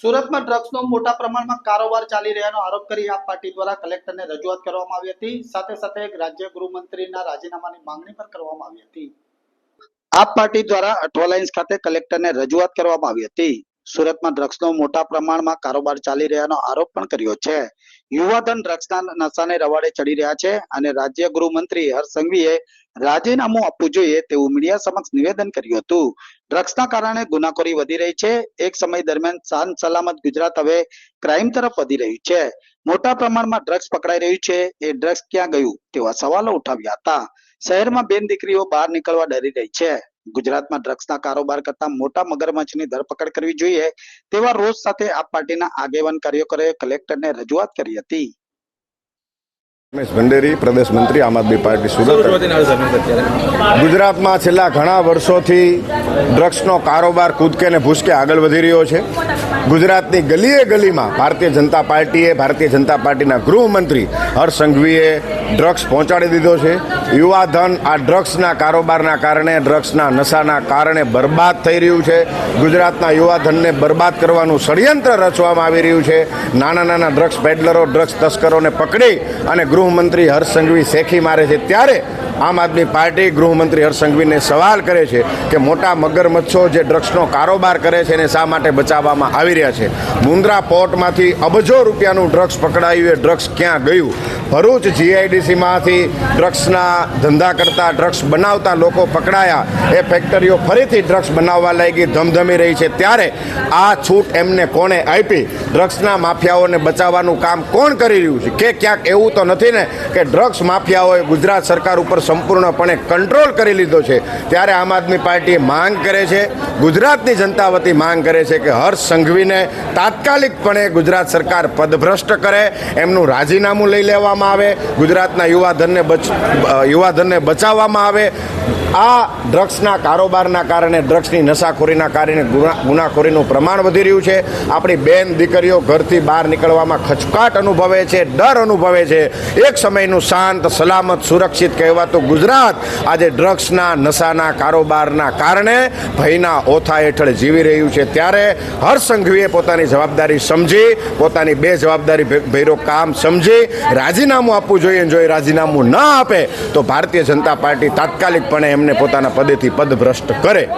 સુરતમાં ડ્રગ્સનો મોટા પ્રમાણમાં કારોબાર ચાલી રહ્યાનો આરોપ કરી આપ પાર્ટી દ્વારા કલેક્ટરને રજૂઆત કરવામાં આવી હતી. સાથે સાથે રાજ્ય ગૃહમંત્રીના રાજીનામાની માંગણી પણ કરવામાં આવી હતી. આપ પાર્ટી દ્વારા અઠવાલાઇન્સ ખાતે કલેક્ટરને રજૂઆત કરવામાં આવી હતી. સુરતમાં ડ્રગ્સનો મોટા પ્રમાણમાં કારોબાર ચાલી રહ્યાનો આરોપ પણ કર્યો છે. યુવાધન ડ્રગ્સના નશાને રવાડે ચડી રહ્યા છે અને રાજ્ય ગૃહમંત્રી હર્ષ સંઘવીએ રાજીનામું આપવું જોઈએ તેવું મીડિયા સમક્ષ નિવેદન કર્યું હતું. ડ્રગ્સના કારણે ગુનાખોરી વધી રહી છે. એક સમય દરમિયાન શાંત સલામત ગુજરાત હવે ક્રાઇમ તરફ વધી રહ્યું છે. મોટા પ્રમાણમાં ડ્રગ્સ પકડાઈ રહ્યું છે. એ ડ્રગ્સ ક્યાં ગયું તેવા સવાલો ઉઠાવ્યા હતા. શહેરમાં બેન દીકરીઓ બહાર નીકળવા ડરી રહી છે. ગુજરાતમાં ડ્રગ્સના કારોબાર કરતા મોટા મગરમચ્છની ધરપકડ કરવી જોઈએ તેવા રોષ સાથે આપ પાર્ટીના આગેવાન કાર્યકરોએ કલેક્ટરને રજૂઆત કરી હતી. રમેશ ભંડેરી પ્રદેશ મંત્રી આમ આદમી પાર્ટી સુરત. ગુજરાતમાં છેલ્લા ઘણા વર્ષોથી ડ્રગ્સનો કારોબાર કૂદકે ને ભૂસકે આગળ વધી રહ્યો છે. ગુજરાતની ગલીએ ગલીમાં ભારતીય જનતા પાર્ટીએ ભારતીય જનતા પાર્ટીના ગૃહમંત્રી હર્ષ સંઘવીએ ડ્રગ્સ પહોંચાડી દીધો છે. યુવાધન આ ડ્રગ્સના કારોબારના કારણે, ડ્રગ્સના નશાના કારણે બરબાદ થઈ રહ્યું છે. ગુજરાતના યુવાધનને બરબાદ કરવાનું ષડયંત્ર રચવામાં આવી રહ્યું છે. નાના નાના ડ્રગ્સ પેડલરો, ડ્રગ્સ તસ્કરોને પકડી અને ગૃહમંત્રી હર્ષ સંઘવી શેખી મારે છે. ત્યારે આમ આદમી પાર્ટી ગૃહમંત્રી હર્ષ સંઘવીને સવાલ કરે છે કે મોટા મગરમચ્છો જે ડ્રગ્સનો કારોબાર કરે છે એને શા માટે બચાવવામાં આવી રહ્યા છે? મુન્દ્રા પોર્ટમાંથી અબજો રૂપિયાનું ડ્રગ્સ પકડાયું, એ ડ્રગ્સ ક્યાં ગયું? ભરૂચ જીઆઈડીસીમાંથી ડ્રગ્સના ધંધા કરતા, ડ્રગ્સ બનાવતા લોકો પકડાયા. એ ફેક્ટરીઓ ફરીથી ડ્રગ્સ બનાવવા લાગી, ધમધમી રહી છે. ત્યારે આ છૂટ એમને કોણે આપી? ડ્રગ્સના માફિયાઓને બચાવવાનું કામ કોણ કરી રહ્યું છે? કે ક્યાંક એવું તો નથી ને કે ડ્રગ્સ માફિયાઓએ ગુજરાત સરકાર ઉપર સંપૂર્ણપણે કંટ્રોલ કરી લીધો છે. ત્યારે આમ આદમી પાર્ટી માંગ કરે છે, ગુજરાતની જનતા વતી માંગ કરે છે કે હર્ષ સંઘવીને તાત્કાલિકપણે ગુજરાત સરકાર પદભ્રષ્ટ કરે, એમનું રાજીનામું લઈ લેવામાં આવે, ગુજરાતના યુવાધનને બચ યુવાધનને બચાવવામાં આવે. આ ડ્રગ્સના કારોબારના કારણે, ડ્રગ્સની નશાખોરીના કારણે ગુના- ગુનાખોરીનું પ્રમાણ વધી રહ્યું છે. આપણી બેન દીકરીઓ ઘરથી બહાર નીકળવામાં ખચકાટ અનુભવે છે, ડર અનુભવે છે. એક સમયનું શાંત, સલામત, સુરક્ષિત કહેવાતું ગુજરાત આજે ડ્રગ્સના નશાના કારોબારના કારણે ભયના ઓથા હેઠળ જીવી રહ્યું છે. ત્યારે હર્ષ સંઘવીએ પોતાની જવાબદારી સમજી, પોતાની બે જવાબદારી ભેરો કામ સમજી, રાજીનામું આપવું જોઈએ જો એ રાજીનામું ન આપે, તો ભારતીય જનતા પાર્ટી તાત્કાલિકપણે એમને પોતાના પદેથી પદભ્રષ્ટ કરે.